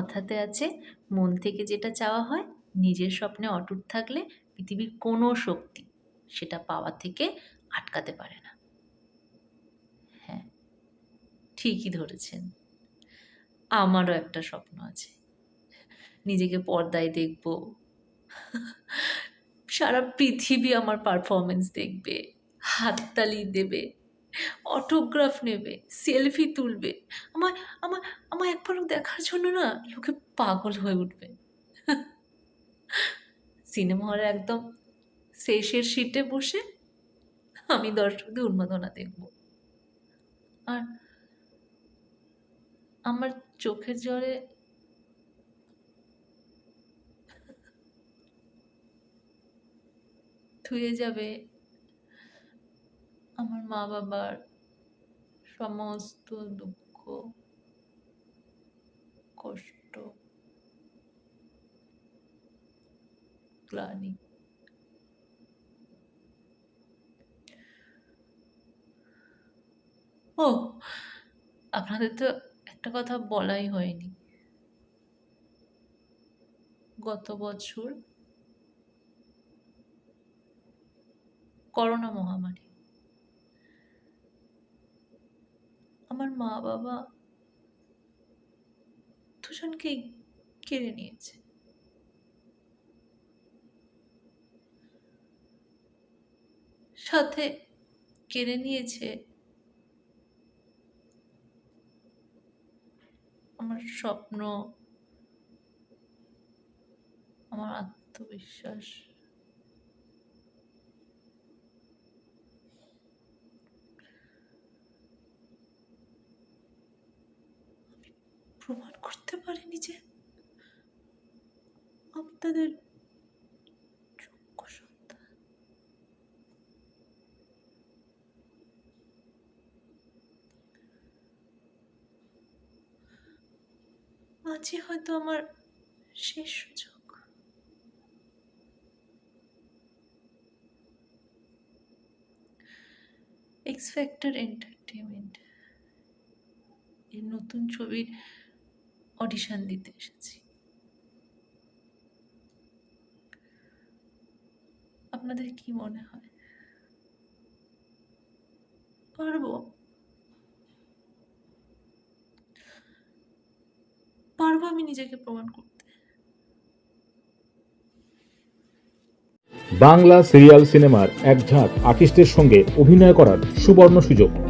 কথাতে আছে, মন থেকে যেটা চাওয়া হয়, নিজের স্বপ্নে অটুট থাকলে পৃথিবীর কোনো শক্তি সেটা পাওয়া থেকে আটকাতে পারে না। হ্যাঁ ঠিকই ধরেছেন। আমারও একটা স্বপ্ন আছে। নিজেকে পর্দায় দেখব। সারা পৃথিবী আমার পারফরমেন্স দেখবে, হাততালি দেবে অটোগ্রাফ নেবে সেলফি তুলবে। আমার আমার আমার একবার দেখার জন্য না লোকে পাগল হয়ে উঠবে। সিনেমা হলে একদম শেষের সিটে বসে আমি দর্শকদের উন্মাদনা দেখব। আর আমার চোখের জলে ধুয়ে যাবে আমার মা বাবার সমস্ত দুঃখ। কষ্ট, গ্লানি। ও, আপনাদের তো একটা কথা বলাই হয়নি। গত বছর করোনা মহামারী। আমার মা বাবা দুজনকেই কেড়ে নিয়েছে। সাথে কেড়ে নিয়েছে আমার স্বপ্ন আমার আত্মবিশ্বাস। প্রমাণ পারিনি যে আমি তাদের আজই হয়তো আমার শেষ সুযোগ। এক্স ফ্যাক্টর এন্টারটেনমেন্ট এর নতুন ছবির অডিশন দিতে এসেছি। আপনাদের কি মনে হয়? পারব। পারব আমি নিজেকে প্রমাণ করতে। বাংলা সিরিয়াল সিনেমার এক ঝাঁক আর্টিস্টের সঙ্গে অভিনয় করার সুবর্ণ সুযোগ।